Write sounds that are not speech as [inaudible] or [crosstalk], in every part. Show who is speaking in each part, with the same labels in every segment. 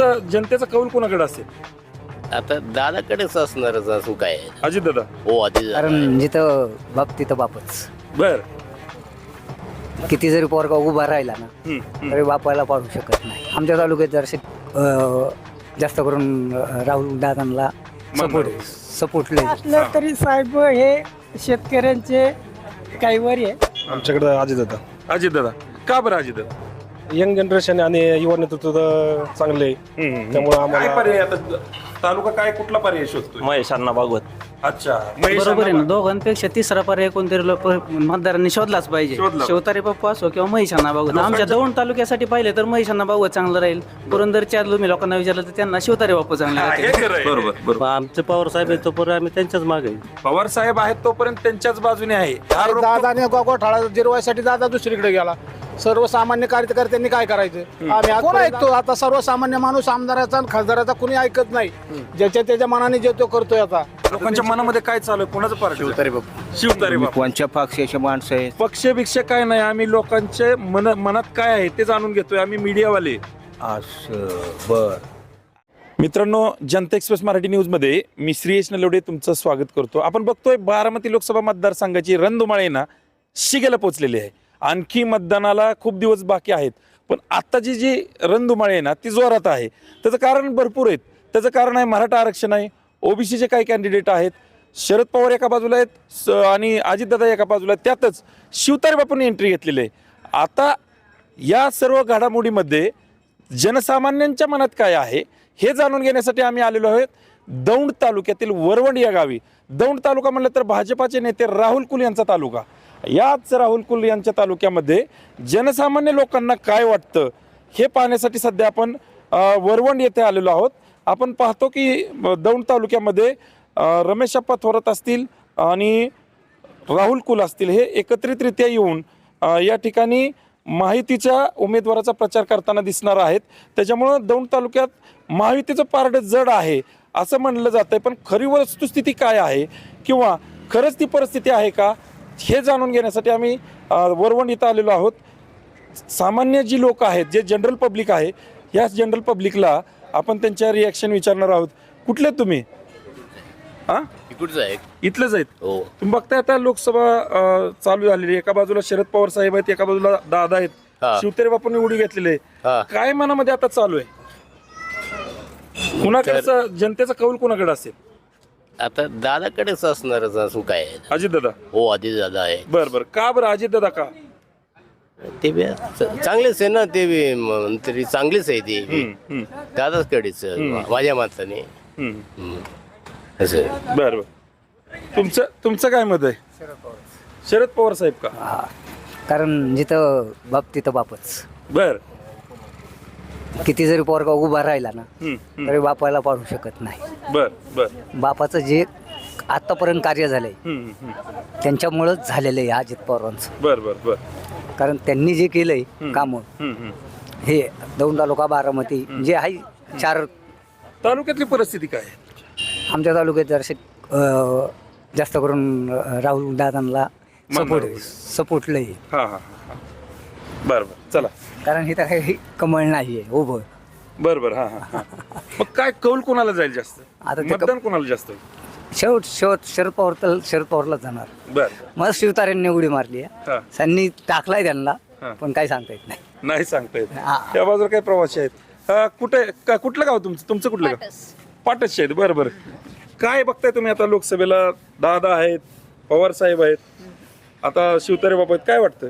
Speaker 1: तुमचा जनतेचा कौल कोणाकडे असेल?
Speaker 2: आता दादाकडेच असणारच असं काय.
Speaker 1: अजित दादा.
Speaker 2: हो आधी
Speaker 3: कारण जिथं बाप तिथं बापच.
Speaker 1: बर.
Speaker 3: किती जरी पोरगा उभा राहिला ना तरी बापाला पाडू शकत नाही. आमच्या तालुक्यात जरसे जास्त करून अं, राहुल दादांना सपोर्ट सपोर्ट लय.
Speaker 4: असलं तरी साहेब हे शेतकऱ्यांचे काही वरी आहे.
Speaker 5: आमच्याकडे अजित होता
Speaker 1: अजित दादा. का बरं अजित दादा?
Speaker 5: यंग जनरेशन आणि युवा नेतृत्व तर चांगले आहे. त्यामुळे
Speaker 1: काय
Speaker 5: आम्हाला
Speaker 1: पर्याय आता? तालुका काय कुठला पर्याय शोधतोय?
Speaker 6: महेश अण्णा भागवत.
Speaker 1: अच्छा. महेश
Speaker 7: बरोबर आहे ना. दोघांपेक्षा तिसरा पर्याय कोणतरी लोक मतदारांनी शोधलाच पाहिजे.
Speaker 1: शोधला.
Speaker 7: शिवतारे पप्पा असो किंवा महिषांना बागवत आमच्या दौंड तालुक्यासाठी पाहिले तर महिषांना बागवत चांगलं राहील. पुरंदरच्या तुम्ही लोकांना विचारलं तर त्यांना शिवतारे बाप्पा चांगले राहतील.
Speaker 1: हे खरं आहे. बरोबर बरोबर.
Speaker 6: आमचे पवार साहेब आहेत तोपर्यंत आम्ही त्यांच्याच मागे.
Speaker 1: पवार साहेब आहेत तोपर्यंत त्यांच्याच बाजूने आहे.
Speaker 8: दादाने गोठाळा जिरवायसाठी दादा दुसरीकडे गेला. सर्वसामान्य कार्यकर्त्यांनी काय करायचं? आम्ही कोण ऐकतो आता सर्वसामान्य माणूस आमदाराचा आणि खासदाराचा कुणी ऐकत नाही. ज्याच्या त्याच्या मनाने जे तो करतोय आता.
Speaker 1: लोकांच्या मनामध्ये काय चालू आहे? कोणाचं पार्ट? शिवतारे बापू. शिवतारे बापू.
Speaker 9: कोणच्या पक्षाचे माणसं आहेत?
Speaker 1: पक्ष बिक्ष काय नाही. आम्ही लोकांचे मन मनात काय आहे ते जाणून घेतोय. आम्ही मीडियावाले.
Speaker 9: असं बर.
Speaker 1: मित्रांनो जनता एक्सप्रेस मराठी न्यूजमध्ये मी श्रीयश नलवडे तुमचं स्वागत करतो. आपण बघतोय बारामती लोकसभा मतदारसंघाची रणधुमाळी ना शिगेला पोचलेली आहे. आणखी मतदानाला खूप दिवस बाकी आहेत. पण आत्ताची जी रणधुमाळी आहे ना ती जोरात आहे. त्याचं कारण भरपूर आहेत. त्याचं कारण आहे मराठा आरक्षण आहे. ओबीसीचे काही कॅन्डिडेट आहेत. शरद पवार एका बाजूला आहेत. स- आणि अजितदादा एका बाजूला आहेत. त्यातच शिवतारे बापूंनी एंट्री घेतलेली आहे. आता या सर्व घडामोडीमध्ये जनसामान्यांच्या मनात काय आहे हे जाणून घेण्यासाठी आम्ही आलेलो आहोत. दौंड तालुक्यातील वरवंड या गावी. दौंड तालुका म्हणलं तर भाजपाचे नेते राहुल कुल यांचा तालुका. याच राहुल कुल यांच्या तालुक्यामध्ये जनसामान्य लोकांना काय वाटतं हे पाहण्यासाठी सध्या आपण वरवंड येथे आलेलो आहोत. आपण पाहतो की दौंड तालुक्यामध्ये रमेश रमेशप्पा थोरात असतील आणि राहुल कुल असतील हे एकत्रितरित्या येऊन या ठिकाणी माहितीच्या उमेदवाराचा प्रचार करताना दिसणार आहेत. त्याच्यामुळं दौंड तालुक्यात महायुतीचं पारड जड आहे असं म्हणलं जातं आहे पण खरी वस्तुस्थिती काय आहे? किंवा खरंच ती परिस्थिती आहे का? हे जाणून घेण्यासाठी आम्ही वरवण इथं आलेलो आहोत. सामान्य जी लोक आहेत जे जनरल पब्लिक आहे या जनरल पब्लिकला आपण त्यांच्या रिॲक्शन विचारणार आहोत. कुठले तुम्ही? हां
Speaker 2: आहे
Speaker 1: इथलेच आहेत?
Speaker 2: हो.
Speaker 1: तुम्ही बघताय आता लोकसभा अं, चालू झालेली आहे. एका बाजूला शरद पवार साहेब आहेत एका बाजूला दादा आहेत.
Speaker 2: हा.
Speaker 1: शिवतेरे बापूंनी उडी घेतलेली आहे. काय मनामध्ये आता चालू आहे? कुणाकडचा जनतेचा कौल कुणाकडे असेल?
Speaker 2: आता दादाकडेच असणारच असं काय आहे.
Speaker 1: अजित दादा?
Speaker 2: हो आधी दादा आहे.
Speaker 1: बर बर. का बरं अजित दादा का?
Speaker 2: ते बी च- चांगलेच आहे ना ते बी मंत्री चांगलेच आहे ते बी.
Speaker 1: हम्म,
Speaker 2: दादाच कडेच माझ्या माताने.
Speaker 1: हम्म.
Speaker 2: असं
Speaker 1: बर बर. तुमचं तुमचं काय मत आहे? शरद पवार साहेब का?
Speaker 3: हा. कारण जिथं बाप तिथं बापच.
Speaker 1: बर.
Speaker 3: किती जरी पोरगा उभा राहिला ना
Speaker 1: हम्म, हम्म.
Speaker 3: तरी बापाला पाडू शकत नाही.
Speaker 1: बर बर.
Speaker 3: बापाचं जे आतापर्यंत कार्य झालंय
Speaker 1: हम्म, हम्म.
Speaker 3: त्यांच्यामुळंच झालेलं आहे अजित पवारांचं.
Speaker 1: बर बर बर.
Speaker 3: कारण त्यांनी जे केलंय कामं
Speaker 1: हम्म, हम्म.
Speaker 3: हे दौंड तालुका बारामती जे आहे चार
Speaker 1: तालुक्यातली परिस्थिती काय आहे?
Speaker 3: आमच्या तालुक्यात जरसे अं, जास्त करून अं, राहुल दादांना सपोर्ट सपोर्ट आहे.
Speaker 1: हा हा हा. बर बर. चला.
Speaker 3: कारण हे तर काही कमळ नाही आहे उभं
Speaker 1: बर बर हा हा हा. मग काय कौल कोणाला जाईल जास्त?
Speaker 3: आता ते
Speaker 1: मतदान कोणाला जास्त होईल?
Speaker 3: शेवट शेवट शरद पवार तर शरद पवारला जाणार.
Speaker 1: बर.
Speaker 3: मग शिवतारेंनी उडी मारली आहे.
Speaker 1: हा.
Speaker 3: त्यांनी टाकलाय त्यांना
Speaker 1: हा.
Speaker 3: पण काही सांगता येत नाही.
Speaker 1: नाही सांगता येत.
Speaker 3: हा.
Speaker 1: त्या बाजूला काही प्रवासी आहेत. अं, कुठे का- कुठलं गाव तुमचं? तुमचं कुठलं गाव? पाटसचे आहेत बरं बरं. काय बघताय तुम्ही आता लोकसभेला? दादा आहेत पवार साहेब आहेत. आता शिवतारे बाबा आहेत काय वाटतं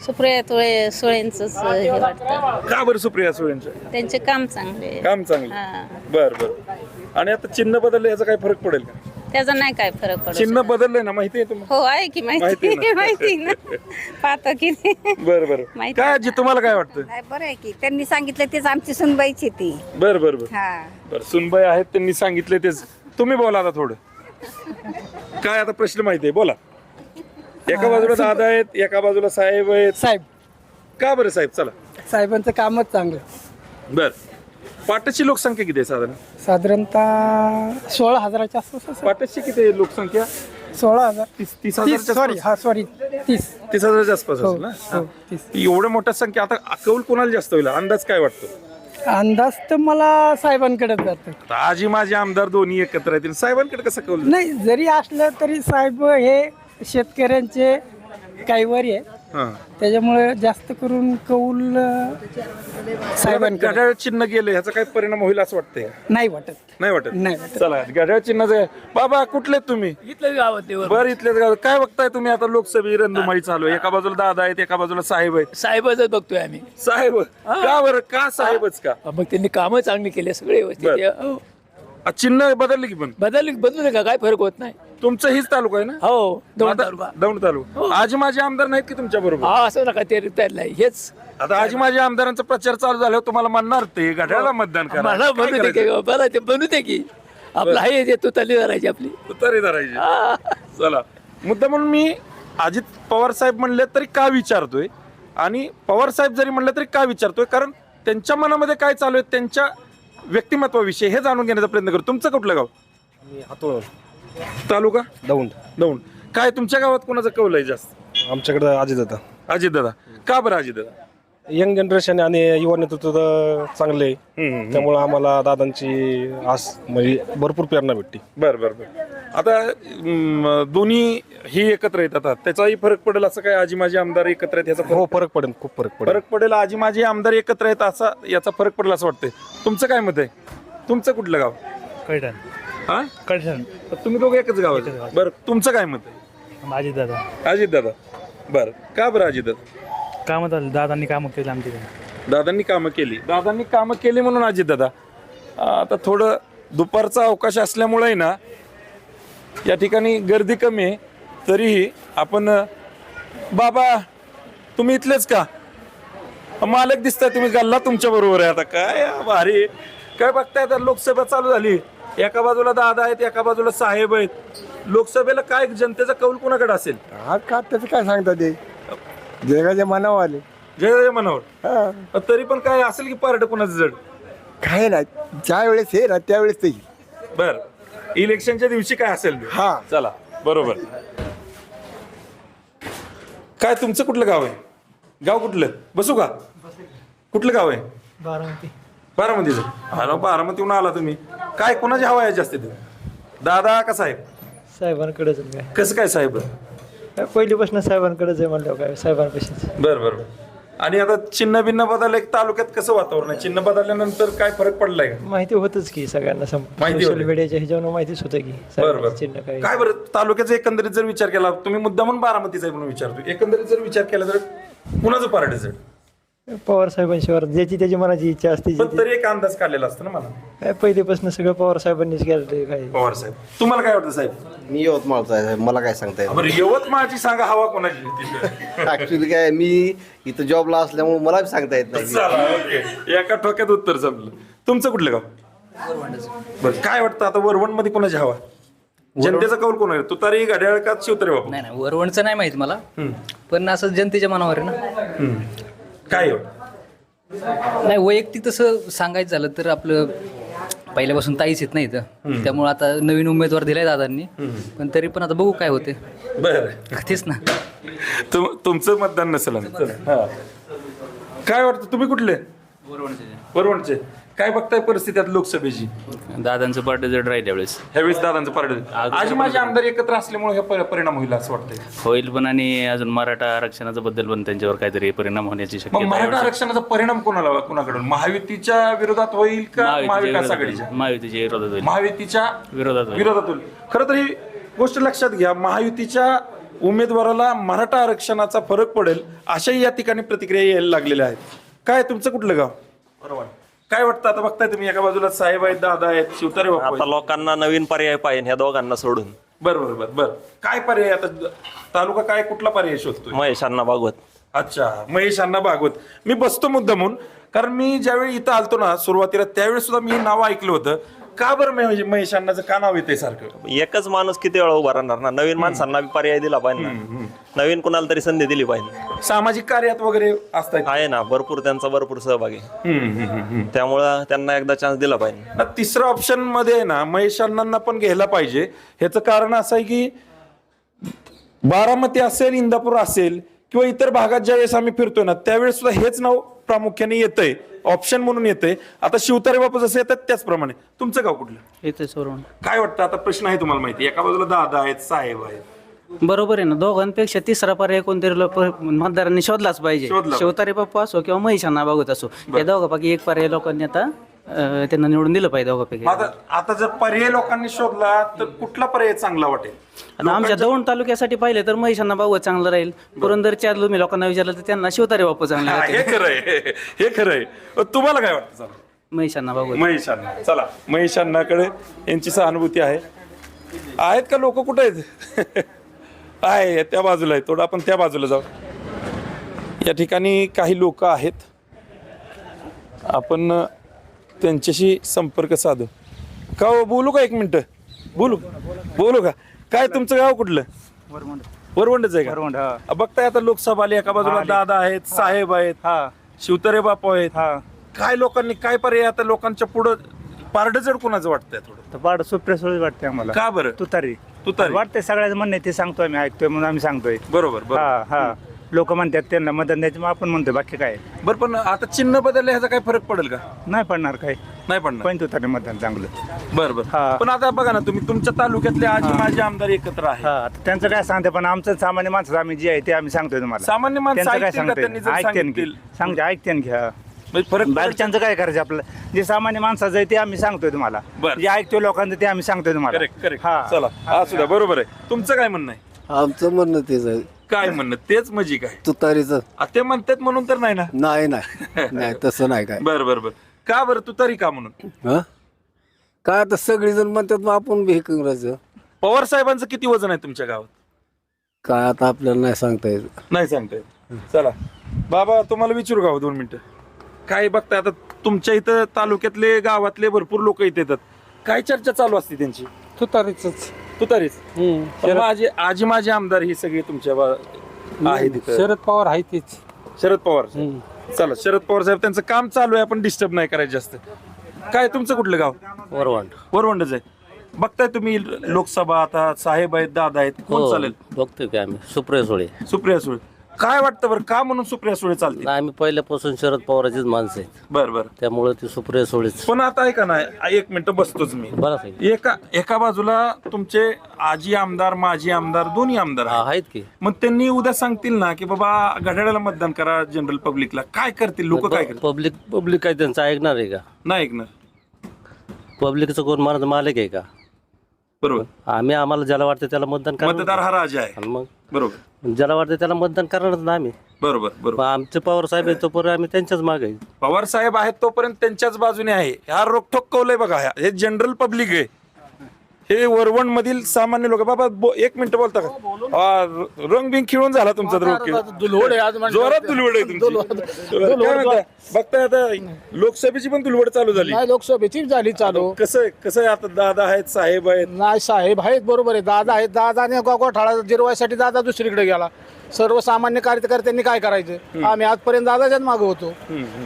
Speaker 10: सुप्रिया तुळे सुळेंच हे वाटतं.
Speaker 1: का बरं सुप्रिया सुळेंचं?
Speaker 10: त्यांचे काम चांगले आहे.
Speaker 1: काम चांगलं
Speaker 10: हा.
Speaker 1: बर बर. आणि आता चिन्ह बदललं याचा काय फरक पडेल का?
Speaker 10: त्याचा नाही काय फरक पडत
Speaker 1: चिन्ह बदललंय ना माहिती आहे तुम्हाला?
Speaker 10: हो आहे की
Speaker 1: माहिती?
Speaker 10: माहिती
Speaker 1: आहे ना.
Speaker 10: माहिती ना. पाहतो की नाही.
Speaker 1: बरं बरं.
Speaker 10: माहिती
Speaker 1: काय आजी तुम्हाला काय वाटतं?
Speaker 4: नाही बरं आहे की. त्यांनी सांगितलं तेच आमची सुनबाईची ती.
Speaker 1: बरं बरं बरं.
Speaker 4: हा.
Speaker 1: बरं सुनबाई आहेत त्यांनी सांगितले तेच. तुम्ही बोला आता थोडं. काय आता प्रश्न माहिती आहे? बोला. एका बाजूला दादा आहेत एका बाजूला साहेब आहेत.
Speaker 4: साहेब.
Speaker 1: का बरं साहेब? चला.
Speaker 4: साहेबांचं कामच चांगलं.
Speaker 1: बर. पाटसची लोकसंख्या किती आहे साधारण?
Speaker 4: साधारणतः सोळा हजाराच्या आसपास.
Speaker 1: पाटसची किती आहे लोकसंख्या?
Speaker 4: सोळा हजार.
Speaker 1: तीस तीस
Speaker 4: तीस
Speaker 1: हजारच्या
Speaker 4: सॉरी
Speaker 1: आसपास?
Speaker 4: हा सॉरी तीस.
Speaker 1: तीस हजाराच्या आसपास
Speaker 4: हो,
Speaker 1: असेल ना?
Speaker 4: हो,
Speaker 1: हा.
Speaker 4: तीस.
Speaker 1: एवढ्या मोठ्या संख्या आता कौल कोणाला जास्त होईल? अंदाज काय वाटतो?
Speaker 4: अंदाज तर मला साहेबांकडे
Speaker 1: आता आजी माझे आमदार दोन्ही एकत्र येतील साहेबांकडे कसं कौल
Speaker 4: नाही जरी असलं तरी साहेब हे शेतकऱ्यांचे काहीवर आहे
Speaker 1: हां.
Speaker 4: त्याच्यामुळे जास्त करून कौल अं, साहेबांकडे.
Speaker 1: घड्याळ चिन्ह गेलं ह्याचा काय परिणाम होईल असं वाटतंय?
Speaker 4: नाही वाटत.
Speaker 1: नाही वाटत?
Speaker 4: नाही वाटत.
Speaker 1: चला घड्याळ चिन्ह बाबा कुठले तुम्ही? बरं इथलेच गाव काय बघताय तुम्ही आता लोकसभा रंधुमाळी चालू आहे? एका बाजूला दादा आहेत एका बाजूला साहेब आहेत.
Speaker 11: साहेबच बघतोय आम्ही.
Speaker 1: साहेब? का बरं? का साहेबच का?
Speaker 11: मग त्यांनी कामं चांगली केली सगळे व्यवस्थित
Speaker 1: बरं.
Speaker 11: हो.
Speaker 1: आ, चिन्ह बदलले की पण?
Speaker 11: बदल बदलू नका काय फरक होत नाही.
Speaker 1: तुमचं हीच तालुका आहे ना?
Speaker 11: हो दोन
Speaker 1: आता-
Speaker 11: तालुका.
Speaker 1: दौंड तालुका. आजी माझे आमदार नाहीत की तुमच्या बरोबर?
Speaker 11: हा असं नका ते रिटायर नाही हेच.
Speaker 1: आता आजी माझ्या आमदारांचा प्रचार चालू झाल्यावर तुम्हाला म्हणणार ते घड्याळाला मतदान करा. काय
Speaker 11: बनू दे की
Speaker 1: करायचं?
Speaker 11: बरं ते बनू दे की. आपलं आहे जे तू तली करायची आपली.
Speaker 1: तुतारी धरायची. चला. मुद्दा म्हणून मी अजित पवार साहेब म्हणले तरी का विचारतोय? आणि पवार साहेब जरी म्हणलं तरी का विचारतोय? कारण त्यांच्या मनामध्ये काय चालू आहे? त्यांच्या व्यक्तिमत्वाविषयी हे जाणून घेण्याचा प्रयत्न करतो तुमचं कुठलं गाव?
Speaker 5: हातोळ
Speaker 1: तालुका?
Speaker 5: दौंड.
Speaker 1: दौंड. काय तुमच्या गावात कोणाचं कौल आहे जास्त?
Speaker 5: आमच्याकडे अजित दादा.
Speaker 1: अजित दादा. का बरं अजित दादा?
Speaker 5: यंग जनरेशन आणि युवा नेतृत्व तर चांगले आहे. त्यामुळं आम्हाला दादांची आस म्हणजे भरपूर प्रेरणा भेटते
Speaker 1: बर बर बर. आता दोन्ही ही एकत्र येतात. आता त्याचाही फरक पडेल असं काय आजी माझी आमदार एकत्र आहेत याचा फरक
Speaker 5: हो फरक पडेल खूप फरक पडेल.
Speaker 1: फरक पडेल आजी माझी आमदार एकत्र आहेत असा याचा फरक पडेल असं वाटतंय. तुमचं काय मत आहे? तुमचं कुठलं गाव?
Speaker 5: कळटण
Speaker 1: हा?
Speaker 5: कळटण
Speaker 1: तुम्ही दोघं एकच गाव बरं तुमचं काय मत आहे?
Speaker 5: अजित दादा
Speaker 1: अजित दादा बरं का बरं अजित दादा
Speaker 5: कामं झालं दादांनी कामं केली आमच्या
Speaker 1: दादांनी कामं केली. दादांनी कामं केली म्हणून अजित दादा आता थोडं दुपारचा अवकाश असल्यामुळे ना या ठिकाणी गर्दी कमी आहे तरीही आपण बाबा तुम्ही इथलेच का? मालक दिसताय तुम्ही गल्ला तुमच्या बरोबर आहे आता. काय भारी. काय बघताय आता लोकसभा चालू झाली. एका बाजूला दादा आहेत एका बाजूला साहेब आहेत. लोकसभेला काय जनतेचा कौल कोणाकडे असेल?
Speaker 8: हा का त्याचं काय सांगता ते? जगाच्या मनावर आले
Speaker 1: जय जय मनावर तरी पण काय असेल की पार्ट कोणाचं जड?
Speaker 8: काय नाही ज्या वेळेस हे ना त्यावेळेस ते.
Speaker 1: बर. इलेक्शनच्या दिवशी काय असेल ते?
Speaker 8: हा.
Speaker 1: चला बरोबर. काय तुमचं कुठलं गाव आहे? गाव कुठलं? बसू का? कुठलं गाव आहे?
Speaker 4: बारामती.
Speaker 1: बारामतीचं अरे बारामतीहून आला तुम्ही. काय कोणाची हवा आहे जास्त? दादा का साहेब
Speaker 4: साहेबांकडेच काय
Speaker 1: कसं काय साहेब?
Speaker 4: पहिलीपासून साहेबांकडेच आहे म्हणलं काय साहेबांपाशीच.
Speaker 1: बर बर बर. आणि आता चिन्ह भिन्न बदललं की तालुक्यात कसं वातावरण आहे? चिन्ह बदलल्यानंतर काय फरक पडलाय का?
Speaker 4: माहिती होतच की सगळ्यांना
Speaker 1: माहिती होते.
Speaker 4: मीडियाच्या ह्याच्यावर माहितीच होतं की
Speaker 1: बरं बरं.
Speaker 4: चिन्ह काय.
Speaker 1: काय बरं तालुक्याचा एकंदरीत जर विचार केला तुम्ही मुद्दा म्हणून बारामतीचा आहे म्हणून विचारतो एकंदरीत जर विचार केला तर कुणाचं पार्ट जड
Speaker 4: पवार साहेबांशिवाय ज्याची त्याची मनाची इच्छा असते
Speaker 1: पण तरी एक अंदाज काढलेला असतो ना मला.
Speaker 4: काय पहिलेपासून सगळं पवार साहेबांनीच केलं काय
Speaker 1: पवार साहेब तुम्हाला काय वाटतं साहेब?
Speaker 2: मी यवतमाळचा आहे मला काय सांगता येत
Speaker 1: बरं यवतमाळची सांगा हवा कोणाची तिथं?
Speaker 2: ऍक्च्युली काय मी इथं जॉबला असल्यामुळे मला बी सांगता येत नाही.
Speaker 1: चला ओके. एका ठोक्यात उत्तर संपलं तुमचं कुठलं गाव? बरं काय वाटतं आता वरवणमध्ये कोणाची हवा? जनतेचा कौल कोण आहे? तुतारी घड्याळ का शिवतरे बापू.
Speaker 7: नाही नाही वरवणचं नाही माहीत मला. पण असं जनतेच्या मनावर आहे ना.
Speaker 1: काय आहे?
Speaker 7: नाही वैयक्तिक तसं सांगायचं झालं तर आपलं पहिल्यापासून ताईच येत नाही इथं. त्यामुळे आता नवीन उमेदवार दिलाय दादांनी. पण तरी पण आता बघू काय होते
Speaker 1: बरं.
Speaker 7: तेच ना.
Speaker 1: तुम तुमचं मतदान नसेल. हा. काय वाटतं तुम्ही कुठले? वरवणचे. काय बघताय परिस्थिती आता लोकसभेची?
Speaker 6: दादांचं पार्ट जड राहील यावेळेस.
Speaker 1: ह्यावेळेस दादांचं पारड आजी माझे आमदार एकत्र असल्यामुळे हे पर- परिणाम होईल असं वाटतंय.
Speaker 6: होईल पण आणि अजून मराठा आरक्षणाचा बद्दल पण त्यांच्यावर काहीतरी परिणाम होण्याची
Speaker 1: मग
Speaker 6: शक्यता
Speaker 1: मराठा
Speaker 6: आहे.
Speaker 1: आरक्षणाचा परिणाम कोणाला कोणाकडून? महायुतीच्या विरोधात होईल का
Speaker 6: महायुतीच्या
Speaker 1: महाविकास
Speaker 6: विरोधात
Speaker 1: आघाडीच्या?
Speaker 6: होईल. महायुतीच्या विरोधात होईल.
Speaker 1: महायुतीच्या
Speaker 6: विरोधात होईल.
Speaker 1: विरोधात होईल. खरं तर ही गोष्ट लक्षात घ्या महायुतीच्या उमेदवाराला मराठा आरक्षणाचा फरक पडेल अशाही या ठिकाणी प्रतिक्रिया यायला लागलेल्या आहेत. काय तुमचं कुठलं गाव? बरोबर काय वाटतं? आता बघताय तुम्ही एका बाजूला साहेब आहेत दादा आहेत शिवतारे बापू आहेत.
Speaker 6: आता लोकांना नवीन पर्याय पाहिजे ह्या दोघांना सोडून.
Speaker 1: बरं बरं बरं बरं. काय पर्याय? आता तालुका काय कुठला पर्याय शोधतोय?
Speaker 6: महेश अण्णा भागवत.
Speaker 1: अच्छा महेश अण्णा भागवत. मी बसतो मुद्दा म्हणून कारण मी ज्यावेळी इथं आलतो ना सुरुवातीला त्यावेळी सुद्धा मी हे नाव ऐकलं होतं. का बरं महेश महेश अण्णाचं का नाव येते सारखं?
Speaker 6: एकच माणूस किती वेळा उभा राहणार ना? नवीन माणसांना बी पर्याय दिला पाहिजे ना. नवीन कुणाला तरी संधी दिली पाहिजे.
Speaker 1: सामाजिक कार्यात वगैरे असतात
Speaker 6: आहे ना भरपूर त्यांचा भरपूर सहभाग. आहे त्यामुळं त्यांना एकदा चान्स दिला पाहिजे.
Speaker 1: ना तिसऱ्या ऑप्शनमध्ये ना महेश अण्णांना पण घ्यायला पाहिजे. ह्याचं कारण असं आहे की बारामती असेल इंदापूर असेल किंवा इतर भागात ज्यावेळेस आम्ही फिरतोय ना त्यावेळेस सुद्धा हेच नाव प्रामुख्याने येतंय. ऑप्शन म्हणून येते आता शिवतारे बापू जसं येतात त्याचप्रमाणे. तुमचं गाव कुठलं?
Speaker 7: येते सोडून
Speaker 1: काय वाटतं? आता प्रश्न आहे तुम्हाला माहिती. एका बाजूला दादा आहेत साहेब आहेत.
Speaker 7: बरोबर आहे ना. दोघांपेक्षा तिसरा पर्याय कोणतरी लोक मतदारांनी शोधलाच पाहिजे.
Speaker 1: शोधला
Speaker 7: शिवतारे बाप्पा असो किंवा महिषांना बघत असो. या दोघांपैकी एक पर्याय लोकांनी आता अं, त्यांना निवडून दिलं पाहिजे दोघांपैकी.
Speaker 1: आता आता जर पर्याय लोकांनी शोधला तर कुठला पर्याय चांगला वाटेल?
Speaker 7: आता आमच्या दौंड तालुक्यासाठी पाहिलं तर महिषांना बाबा चांगलं राहील. पुरंदरच्या तुम्ही लोकांना विचारलं तर त्यांना शिवतारे बाप्पा चांगले
Speaker 1: हा, हे खरं आहे हे खरं आहे. अ, तुम्हाला काय वाटतं? चला.
Speaker 7: महिषांना बाबा
Speaker 1: महेशांना चला महेशांनाकडे यांची सहानुभूती आहे. आहेत का लोक कुठे आहेत? [laughs] आहे त्या बाजूला आहे थोडं आपण त्या बाजूला जाऊ. या ठिकाणी काही लोक आहेत. आपण अ, त्यांच्याशी संपर्क साधू. का हो, बोलू का एक मिनिट? बोलू. बोलू का? काय तुमचं गाव कुठलं? वरवंडच आहे का? अ, बघताय आता लोकसभा आली एका बाजूला दादा आहेत साहेब आहेत शिवतरे बापू आहेत. काय लोकांनी काय पर्याय आता लोकांच्या पुढं पारड जड कोणाचं वाटतंय थोडं?
Speaker 12: पाड सुप्रेसोळी वाटते आम्हाला.
Speaker 1: का बरं?
Speaker 12: तुतारी.
Speaker 1: तुतारी.
Speaker 12: वाटते सगळ्याचं म्हणणं ते सांगतो आम्ही ऐकतोय म्हणून आम्ही सांगतोय.
Speaker 1: बरोबर बरोबर.
Speaker 12: हा हा. लोक म्हणतात त्यांना मतदान द्यायचं मग आपण म्हणतोय बाकी काय?
Speaker 1: बरं पण आता चिन्ह बदललं ह्याचा काय फरक पडेल का?
Speaker 12: नाही पडणार काय.
Speaker 1: नाही पडणार.
Speaker 12: पण तुतारी मतदान चांगलं.
Speaker 1: बरं बरं.
Speaker 12: हा.
Speaker 1: पण आता बघा ना तुम्ही तुमच्या तालुक्यातले आजी माझे आमदार एकत्र आहे
Speaker 12: हा आता त्यांचं काय सांगते पण आमचं सामान्य माणसं आम्ही जे आहे ते आम्ही सांगतोय तुम्हाला.
Speaker 1: सामान्य माणसं
Speaker 12: त्यांचं काय
Speaker 1: ऐकतील का त्यांनी जर
Speaker 12: सांगते ऐकते
Speaker 1: सांगितलं?
Speaker 12: सांगते ऐकते घ्या
Speaker 1: म्हणजे फरक पडेल?
Speaker 12: बाहेरच्यांचं काय करायचं आपलं? जे सामान्य माणसाचं आहे ते आम्ही सांगतोय तुम्हाला.
Speaker 1: बरं.
Speaker 12: जे ऐकतोय लोकांचं ते आम्ही सांगतोय तुम्हाला.
Speaker 1: करेक्ट करेक्ट
Speaker 12: हा.
Speaker 1: चला असू द्या बरोबर आहे. तुमचं काय म्हणणं आहे?
Speaker 9: आमचं म्हणणं तेच आहे.
Speaker 1: काय म्हणणं? तेच मजी काय?
Speaker 9: तुतारीचं.
Speaker 1: आ, ते म्हणतात म्हणून तर नाही ना?
Speaker 9: नाही नाही. नाही तसं नाही काय.
Speaker 1: बरं बरं बरं. का बरं तू तरी का म्हणून?
Speaker 9: हा? काय आता सगळेजण म्हणतात मग आपण बी हे करायचं
Speaker 1: पवार साहेबांचं किती वजन आहे तुमच्या गावात?
Speaker 9: काय आता आपल्याला नाही सांगता येत.
Speaker 1: नाही सांगताय चला. बाबा तुम्हाला विचारू का हो दोन मिनिटं? काय बघताय आता तुमच्या इथं तालुक्यातले गावातले भरपूर लोक इथे येतात. काय चर्चा चालू असते त्यांची?
Speaker 5: तुतारीच
Speaker 1: तुतारीच. पण माझे आजी माझे आमदार ही सगळी तुमच्या बा- इथं.
Speaker 5: शरद पवार आहे तीच.
Speaker 1: शरद पवार साहेब. चला शरद पवार साहेब त्यांचं काम चालू आहे आपण डिस्टर्ब नाही करायचं जास्त. काय तुमचं कुठलं गाव?
Speaker 2: वरवंट.
Speaker 1: वरवंडच आहे. बघताय तुम्ही लोकसभा आता साहेब आहेत दादा आहेत कोण चालेल?
Speaker 2: बघतोय की आम्ही. सुप्रिया सुळे.
Speaker 1: सुप्रिया सुळे. काय वाटतं बरं? का म्हणून सुप्रिया सुळे चालते
Speaker 2: आम्ही पहिल्यापासून शरद पवाराचीच माणसं आहेत.
Speaker 1: बरं बरं.
Speaker 2: त्यामुळे ती सुप्रिया सुळेच.
Speaker 1: पण आता ऐका ना एक मिनिट बसतोच मी.
Speaker 2: बरं साहेब.
Speaker 1: एका एका बाजूला तुमचे आजी आमदार माजी आमदार दोन्ही आमदार आहेत.
Speaker 2: आहेत की.
Speaker 1: मग त्यांनी उद्या सांगतील ना की बाबा घड्याळाला मतदान करा जनरल पब्लिकला. काय करतील लोक काय करतील?
Speaker 2: पब्लिक पब्लिक काय त्यांचं ऐकणार आहे का?
Speaker 1: नाही ऐकणार.
Speaker 2: पब्लिकचं कोण माणूस मालक आहे का?
Speaker 1: बरोबर.
Speaker 2: आम्ही आम्हाला ज्याला वाटतं त्याला मतदान करणार
Speaker 1: मतदार हा राजा आहे.
Speaker 2: आणि मग?
Speaker 1: बरोबर
Speaker 2: ज्याला वाटतं त्याला मतदान करणारच ना आम्ही
Speaker 1: बरोबर बरोबर
Speaker 2: आमचे पवार साहेब आहेत तोपर्यंत आम्ही त्यांच्याच मागे आहे.
Speaker 1: पवार साहेब आहेत तोपर्यंत त्यांच्याच बाजूने आहे हा रोखोक कौलय बघा ह्या. हे जनरल पब्लिक आहे हे वरवण मधील सामान्य लोक बाबा बो- एक मिनिट बोलता का? हा, र- रंगबिंग खिळून झाला तुमचा तर ओके
Speaker 8: दुलवड आहे आज म्हणजे.
Speaker 1: जोरात दुलवड आहे तुमची. काय म्हणता? बघताय आता लोकसभेची पण दुलवड चालू झाली.
Speaker 8: नाही लोकसभेची झाली चालू.
Speaker 1: कसं आहे कसं आहे आता दादा आहेत साहेब आहेत?
Speaker 8: नाही साहेब आहेत बरोबर आहे. दादा आहेत दादाने गोठाळा जिरवायसाठी दादा दुसरीकडे गेला. सर्वसामान्य कार्यकर्त्यांनी काय करायचं? आम्ही आजपर्यंत दादाच्याच मागे होतो.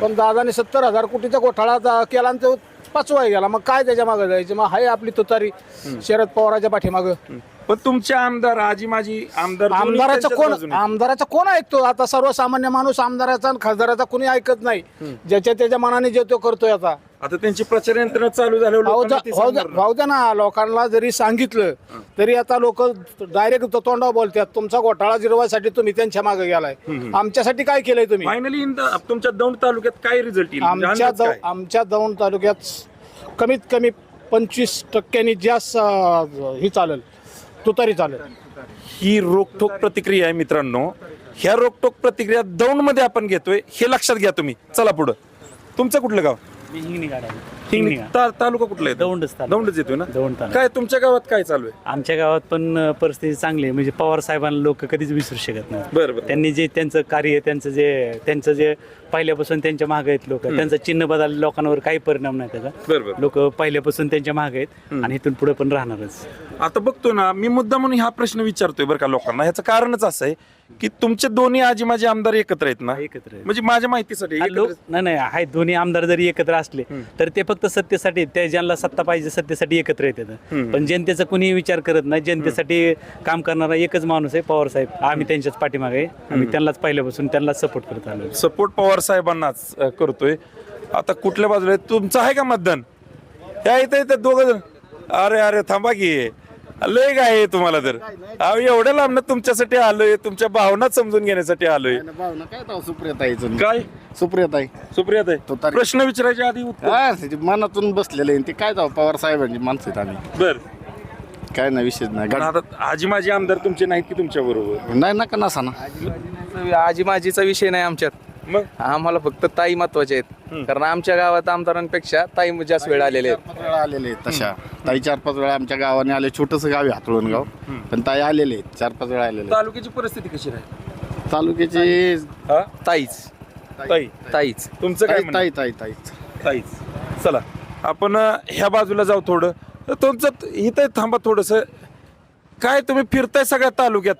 Speaker 8: पण दादाने सत्तर हजार कोटीचा गोठाळा केला आणि तो पाचवा गेला मग काय त्याच्यामागे जायचं? मग हाय आपली तुतारी. शरद पवाराच्या पाठीमागं.
Speaker 1: पण तुमचे आमदार आजी माझी आमदार दोन्ही
Speaker 8: आमदाराचा
Speaker 1: त्यांच्याच
Speaker 8: कोण
Speaker 1: बाजूने.
Speaker 8: आमदाराचा कोण ऐकतो? आता सर्वसामान्य माणूस आमदाराचा आणि खासदाराचा कोणी ऐकत नाही. ज्याच्या त्याच्या मनाने जे तो करतोय आता.
Speaker 1: आता त्यांची प्रचार यंत्रणा चालू झाल्यावर
Speaker 8: भाऊ
Speaker 1: लोकांना
Speaker 8: द्या-
Speaker 1: ते ना.
Speaker 8: भाऊ द्या ना लोकांना जरी सांगितलं तरी आता लोक डायरेक्ट तोंडावर बोलतात तुमचा घोटाळा जिरवायसाठी तुम्ही त्यांच्या मागे गेलाय. आमच्यासाठी काय केलंय तुम्ही?
Speaker 1: फायनली तुमच्या दौंड तालुक्यात काय रिझल्ट येईल? म्हणजे
Speaker 8: आमच्या
Speaker 1: अंदाज
Speaker 8: दौ-
Speaker 1: काय?
Speaker 8: आमच्या दौंड तालुक्यात कमीत कमी पंचवीस टक्क्यांनी जास्त अं, ही चालेल. तुतारी चालेल.
Speaker 1: ही रोकठोक प्रतिक्रिया आहे मित्रांनो. ह्या रोकठोक प्रतिक्रिया दौंडमध्ये आपण घेतोय हे लक्षात घ्या तुम्ही. चला पुढं. तुमचं कुठलं गाव? हिंगणी ता- तालुका कुठला आहे
Speaker 7: दौंडच तालुका.
Speaker 1: दौंडच येतोय ना?
Speaker 7: दौंड तालुका.
Speaker 1: काय तुमच्या गावात काय चालू आहे?
Speaker 7: आमच्या गावात पण अ, परिस्थिती चांगली आहे. म्हणजे पवार साहेबांना लोक कधीच विसरू शकत नाही
Speaker 1: बरं बरं.
Speaker 7: त्यांनी जे त्यांचं कार्य त्यांचं जे त्यांचं जे पहिल्यापासून त्यांच्या मागे आहेत लोक त्यांचं चिन्ह बदल लोकांवर काही परिणाम नाही त्याचा.
Speaker 1: बरं बरं.
Speaker 7: लोक पहिल्यापासून त्यांच्या मागे आहेत आणि इथून पुढे पण राहणारच.
Speaker 1: आता बघतो ना मी मुद्दा म्हणून हा प्रश्न विचारतोय बरं का लोकांना. ह्याचं कारणच असं आहे की तुमचे दोन्ही आजी माझे आमदार एकत्र आहेत ना?
Speaker 7: एकत्र आहेत.
Speaker 1: म्हणजे माझ्या माहितीसाठी
Speaker 7: हा,
Speaker 1: एकत्र
Speaker 7: लोक नाही नाही आहेत. दोन्ही आमदार जरी एकत्र असले तर ते फक्त सत्तेसाठी त्या ज्यांना सत्ता पाहिजे सत्तेसाठी एकत्र येतात. पण जनतेचा कुणीही विचार करत नाही जनतेसाठी काम करणारा एकच माणूस आहे पवार साहेब. आम्ही त्यांच्याच पाठीमागे आहे. आम्ही त्यांनाच पहिल्यापासून त्यांनाच सपोर्ट करत आलो.
Speaker 1: सपोर्ट पवार साहेबांनाच करतोय. आता कुठल्या बाजूला? तुमचं आहे का मतदान? या इथं इथं दोघ जण. अरे अरे थांबा की. लय काय आहे तुम्हाला तर. अहो एवढ्या लांबनं तुमच्यासाठी आलोय तुमच्या भावना समजून घेण्यासाठी आलोय.
Speaker 9: काय सुप्रियताईचं
Speaker 1: काय?
Speaker 9: सुप्रियताई.
Speaker 1: सुप्रियात
Speaker 9: तो
Speaker 1: आहे
Speaker 9: तारीख-
Speaker 1: प्रश्न विचारायच्या आधी उत्तर.
Speaker 9: हा त्याची मनातून बसलेले ते काय जाऊ पवार साहेबांची माणसं आहेत आम्ही.
Speaker 1: बर.
Speaker 9: काय नाही विषय नाही.
Speaker 1: पण
Speaker 9: गाड-
Speaker 1: आता आजी माझी आमदार तुमचे नाहीत की तुमच्या बरोबर?
Speaker 9: नाही नका नसा ना.
Speaker 13: आजी माझीचा विषय नाही आमच्यात.
Speaker 1: मग?
Speaker 13: आम्हाला फक्त ताई महत्त्वाचे आहेत. कारण आमच्या गावात आमदारांपेक्षा ताई जास्त वेळ आलेले आहेत.
Speaker 9: वेळा आलेले आहेत तशा. ताई चार पाच वेळा आमच्या गावाने आले. छोटस गाव आहे हातळून गाव. पण ताई आलेले आहेत चार पाच वेळा आलेले.
Speaker 1: तालुक्याची परिस्थिती कशी राहील?
Speaker 9: तालुक्याचे
Speaker 1: हा?
Speaker 13: ताईच.
Speaker 1: ताई.
Speaker 13: ताईच.
Speaker 1: तुमचं काय
Speaker 9: ताई
Speaker 1: म्हणणं?
Speaker 9: ताई ताई ताईच.
Speaker 1: ताईच. चला. आपण अ, ह्या बाजूला जाऊ थोडं. तर तुमचं इथं थांबा थोडस. काय तुम्ही फिरताय सगळ्या तालुक्यात?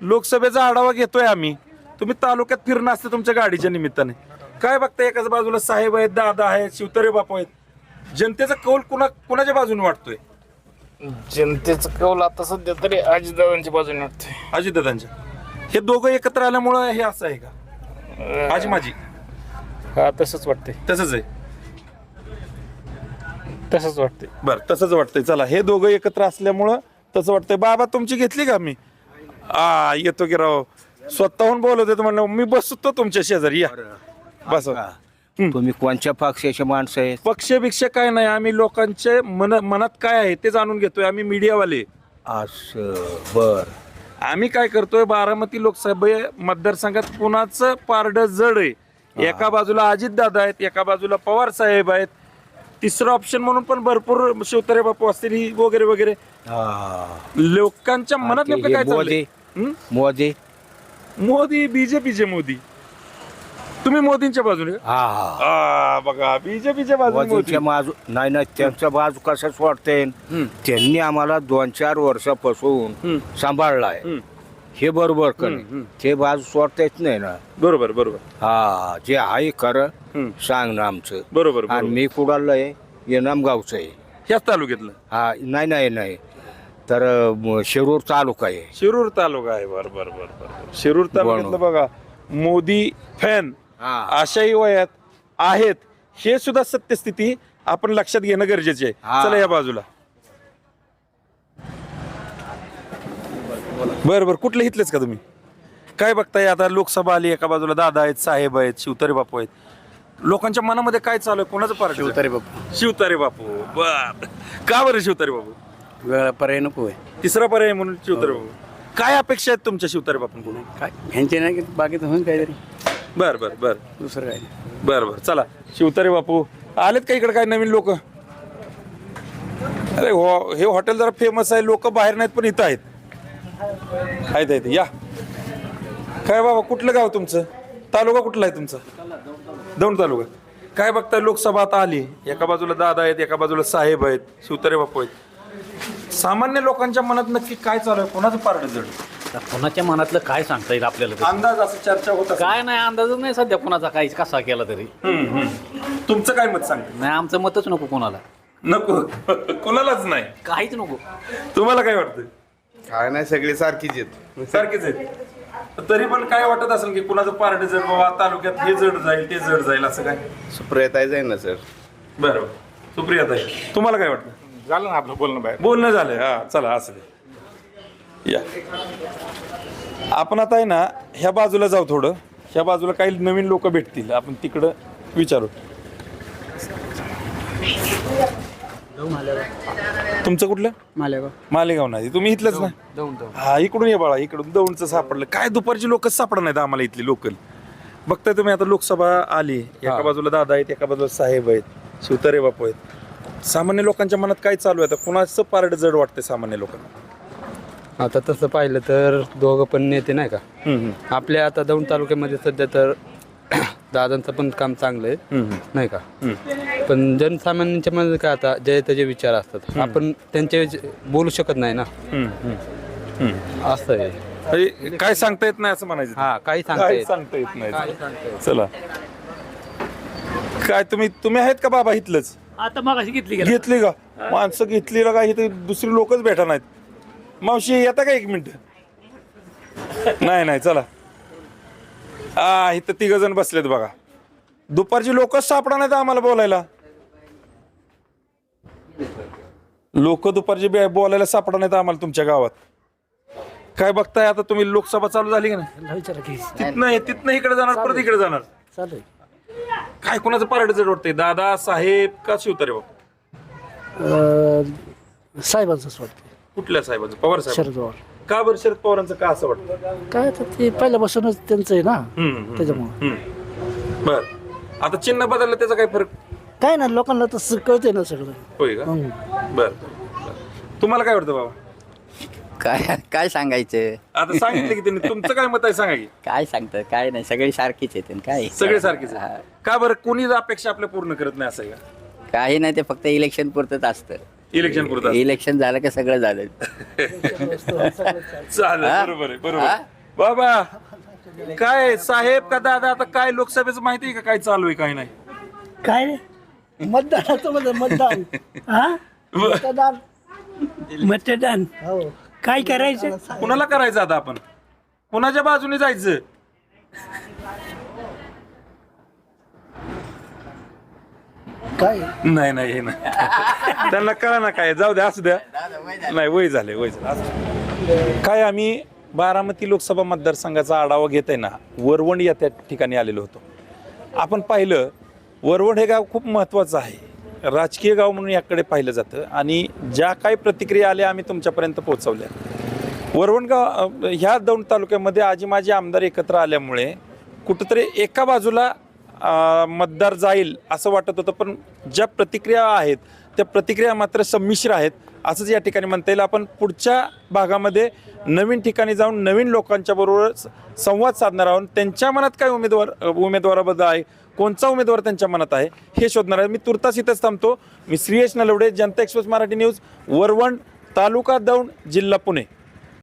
Speaker 1: लोकसभेचा आढावा घेतोय आम्ही. तुम्ही तालुक्यात फिरणं असतं तुमच्या गाडीच्या निमित्ताने. काय बघताय एकाच बाजूला साहेब आहेत दादा आहेत शिवतरे बापू आहेत. जनतेचा कौल कुणा कुणाच्या बाजूने वाटतोय?
Speaker 8: जनतेचं कौल आता सध्या तरी अजितदादांच्या बाजूने वाटतंय.
Speaker 1: अजितदादांच्या हे दोघं एकत्र आल्यामुळं हे असं आहे का? आजी माझी.
Speaker 8: हा तसंच वाटतंय.
Speaker 1: तसंच आहे.
Speaker 8: तसंच वाटतंय.
Speaker 1: बर तसंच वाटतंय. चला हे दोघं एकत्र असल्यामुळं तसं वाटतंय. बाबा तुमची घेतली का मी? आ येतो की राव. स्वतःहून बोलत होते म्हणलं मी बसतो तुमच्या शेजारी. या. बस.
Speaker 12: तुम्ही कोणत्या पक्षाचे माणसं आहेत?
Speaker 1: पक्ष बिक्ष काय नाही. आम्ही लोकांचे मन मनात काय आहे ते जाणून घेतोय. आम्ही मीडियावाले.
Speaker 12: असं. बर.
Speaker 1: आम्ही काय करतोय? बारामती लोकसभा मतदारसंघात कुणाचं पारड जड आहे? एका बाजूला अजित दादा आहेत एका बाजूला पवार साहेब आहेत. तिसरं ऑप्शन म्हणून पण भरपूर शिवतारे बापू असतील ही वगैरे वगैरे. लोकांच्या मनात नेमकं काय चाललंय?
Speaker 12: मोदी
Speaker 1: हं?
Speaker 12: मोदी
Speaker 1: मोदी बीजेपीचे मोदी. तुम्ही मोदींच्या बाजूने?
Speaker 12: हा
Speaker 1: आ, बघा बीजेपीच्या बाजूने मोदी.
Speaker 12: मोदीच्या बाजू नाही नाही त्यांच्या बाजू कशाच वाटते त्यांनी आम्हाला दोन चार वर्षापासून सांभाळलाय.
Speaker 1: हं.
Speaker 12: हे बरोबर का नाही? ते बाजू सोडताच नाही ना.
Speaker 1: बरोबर बरोबर.
Speaker 12: हा जे आहे खरं. सांग ना आमचं.
Speaker 1: बरोबर
Speaker 12: आणि
Speaker 1: बरोबर.
Speaker 12: मी कुडालं आहे येनाम गावचं आहे.
Speaker 1: ह्याच तालुक्यातलं?
Speaker 12: हा नाही नाही नाही. तर म, शिरूर तालुका आहे.
Speaker 1: शिरूर तालुका आहे. बर बर बर बर. शिरूर तालुक्यातलं बघा मोदी फॅन
Speaker 12: हा.
Speaker 1: आशाही वयात आहेत. हे सुद्धा सत्यस्थिती आपण लक्षात घेणं गरजेचे आहे. चला या बाजूला. बर बर. कुठले हितलेच का तुम्ही? काय बघताय? आता लोकसभा आली एका बाजूला दादा आहेत साहेब आहेत शिवतारे बापू आहेत. लोकांच्या मनामध्ये काय चालू आहे? कोणाचं पार्ट
Speaker 2: शिवतारे बापू.
Speaker 1: शिवतारे बापू. बर. का बरं शिवतारे बापू?
Speaker 2: वेगळा पर्याय नको आहे.
Speaker 1: तिसरा पर्याय म्हणून शिवतारे बापू काय अपेक्षा आहेत तुमच्या शिवतारे बापूंकडून?
Speaker 2: काय? ह्यांचे नाही की बाकीचं होऊन काहीतरी.
Speaker 1: बर बर बर.
Speaker 2: दुसरं काय? नाही
Speaker 1: बर बर. चला शिवतारे बापू. आलेत का इकडे काय नवीन लोक? अरे हो हे हॉटेल जरा फेमस आहे लोक बाहेर नाहीत पण इथं आहेत. आहेत आहेत. या. काय बाबा कुठलं गाव तुमचं? तालुका कुठला आहे तुमचा? दौंड तालुका. काय बघताय लोकसभा आता आली. एका बाजूला दादा आहेत एका बाजूला साहेब आहेत शिवतारे बापू आहेत. सामान्य लोकांच्या मनात नक्की काय चालू आहे? कोणाचं पारड जड?
Speaker 7: कोणाच्या मनातलं काय सांगता येईल आपल्याला
Speaker 1: अंदाज असं चर्चा होत असेल.
Speaker 7: काय नाही अंदाजच नाही सध्या कोणाचा काही कसा केला तरी.
Speaker 1: हम्म, हम्म. तुमचं काय मत सांगतं?
Speaker 7: नाही आमचं मतच नको कोणाला.
Speaker 1: नको. [laughs] कोणालाच नाही.
Speaker 7: काहीच नको.
Speaker 1: तुम्हाला काय वाटतं
Speaker 9: काय नाही सगळे सारखीच आहेत.
Speaker 1: सारखेच आहेत. तरी पण काय वाटत असेल की कुणाचं पार्ट जड बाबा तालुक्यात हे जड जाईल ते जड जाईल असं काय?
Speaker 9: सुप्रियताई जाईल ना सर.
Speaker 1: बरं. सुप्रिया ताई तुम्हाला काय वाटतं
Speaker 8: झालं ना आपलं बोलणं बाहेर.
Speaker 1: बोलणं झालंय. हा. चला असं दे. या. आपण आता आहे ना ह्या बाजूला जाऊ थोडं. ह्या बाजूला काही नवीन लोक भेटतील. आपण तिकडं विचारू. तुमचं कुठलं?
Speaker 3: मालेगाव.
Speaker 1: मालेगाव नाही. तुम्ही इथलंच ना? हा इकडून ये बाळा इकडून दौंडचं सापडलं. काय दुपारची लोकच सापडणार नाहीत आम्हाला इथली लोकल बघताय तुम्ही आता लोकसभा आली. एका बाजूला दादा आहेत एका बाजूला साहेब आहेत. शिवतारे बापू आहेत. सामान्य लोकांच्या मनात काय चालू आहे? आता कुणाचं पारड जड वाटतंय सामान्य लोकांना?
Speaker 13: आता तसं पाहिलं तर दोघं पण नेते नाही का?
Speaker 1: हम्म.
Speaker 13: आपल्या आता दौंड तालुक्यामध्ये सध्या तर [clears throat] दादांचं पण काम चांगलं आहे.
Speaker 1: हम्म,
Speaker 13: नाही का?
Speaker 1: हम्म.
Speaker 13: पण जनसामान्यांच्या मध्ये काय आता जे त्याचे विचार असतात. आपण त्यांच्या विच- बोलू शकत नाही ना?
Speaker 1: हम्म, हम्म. हम्म.
Speaker 13: असं आहे.
Speaker 1: म्हणजे काय सांगता येत नाही असं म्हणायचं.
Speaker 13: हा काही सांगता
Speaker 1: काय
Speaker 13: येत
Speaker 1: सांगता येत नाही. चला. काय तुम्ही तुम्ही आहेत का बाबा इथलंच?
Speaker 11: आता मग घेतली
Speaker 1: घेतली का? माणसं घेतली का इथे दुसरी लोकच भेटा नाहीत. मावशी येता का एक मिनिट? नाही नाही चला. हा इथं तिघ जण बसलेत बघा. दुपारची लोक सापडा नाहीत आम्हाला बोलायला. लोक दुपारची बे- बोलायला सापडा नाहीत आम्हाला तुमच्या गावात. काय बघताय? आता तुम्ही लोकसभा चालू झाली का नाही? तिथनं तिथनं इकडे जाणार परत इकडे जाणार.
Speaker 4: चालू
Speaker 1: काय कोणाचं पारड जड वाटतंय? दादा साहेब का शिवतारे बाबा
Speaker 4: साहेबांचंच वाटतं
Speaker 1: कुठल्या साहेबांचं? पवार साहेब.
Speaker 4: शरद पवार.
Speaker 1: का बरं शरद पवारांचं का असं वाटतं
Speaker 4: काय तर ते पहिल्यापासूनच त्यांचं आहे ना?
Speaker 1: हम्म,
Speaker 4: त्याच्यामुळं.
Speaker 1: हम्म. बर. आता चिन्ह बदललं त्याचा काय फरक?
Speaker 4: काय ना लोकांना तर कळतंय ना सगळं.
Speaker 1: होय का? बर. तुम्हाला काय वाटतं बाबा
Speaker 11: काय काय सांगायचं?
Speaker 1: आता सांगितलं की त्यांनी तुमचं काय मत आहे सांगा की?
Speaker 11: काय सांगतं काय नाही सगळी सारखीच आहेत काय?
Speaker 1: सगळे सारखेच आहे. का बरं कोणीच अपेक्षा आपल्या पूर्ण करत नाही असं आहे का?
Speaker 11: काही नाही ते फक्त इलेक्शन पुरतच असतं.
Speaker 1: इलेक्शन पुरतं
Speaker 11: इलेक्शन झालं का सगळं झालं. [laughs]
Speaker 1: चालेल
Speaker 11: हा?
Speaker 1: बरोबर आहे बरोबर
Speaker 11: हा?
Speaker 1: आहे. बाबा काय साहेब का दादा आता काय लोकसभेचं माहिती आहे का? काय चालू आहे काय नाही?
Speaker 4: काय रे मतदानाचं म्हणजे मतदान. [laughs] हा? मतदान. मतदान. हो. काय करायचं?
Speaker 1: कुणाला करायचं आता आपण? कुणाच्या बाजूने जायचं?
Speaker 4: काय?
Speaker 1: नाही नाही हे नाही. त्यांना कळा ना काय. जाऊ द्या असू द्या. नाही वय झाले वय झालं असू द्या. काय आम्ही बारामती लोकसभा मतदारसंघाचा आढावा घेत आहे ना वरवण या त्या ठिकाणी आलेलो होतो. आपण पाहिलं वरवण हे गाव खूप महत्त्वाचं आहे. राजकीय गाव म्हणून याकडे पाहिलं जातं. आणि ज्या काही प्रतिक्रिया आल्या आम्ही तुमच्यापर्यंत पोहोचवल्या. वरवणगाव ह्या दौंड तालुक्यामध्ये आजी माझे आमदार एकत्र आल्यामुळे कुठंतरी एका बाजूला मतदार जाईल असं वाटत होतं. पण ज्या प्रतिक्रिया आहेत त्या प्रतिक्रिया मात्र संमिश्र आहेत असंच या ठिकाणी म्हणता येईल. आपण पुढच्या भागामध्ये नवीन ठिकाणी जाऊन नवीन लोकांच्या बरोबर संवाद साधणार आहोत. त्यांच्या मनात काय उमेदवार उमेदवाराबद्दल आहे? कोणचा उमेदवार त्यांच्या मनात आहे हे शोधणार आहे. मी तुर्तास इथंच थांबतो. मी श्रीयश नलवडे जनता एक्सप्रेस मराठी न्यूज वरवण तालुका दौंड जिल्हा पुणे.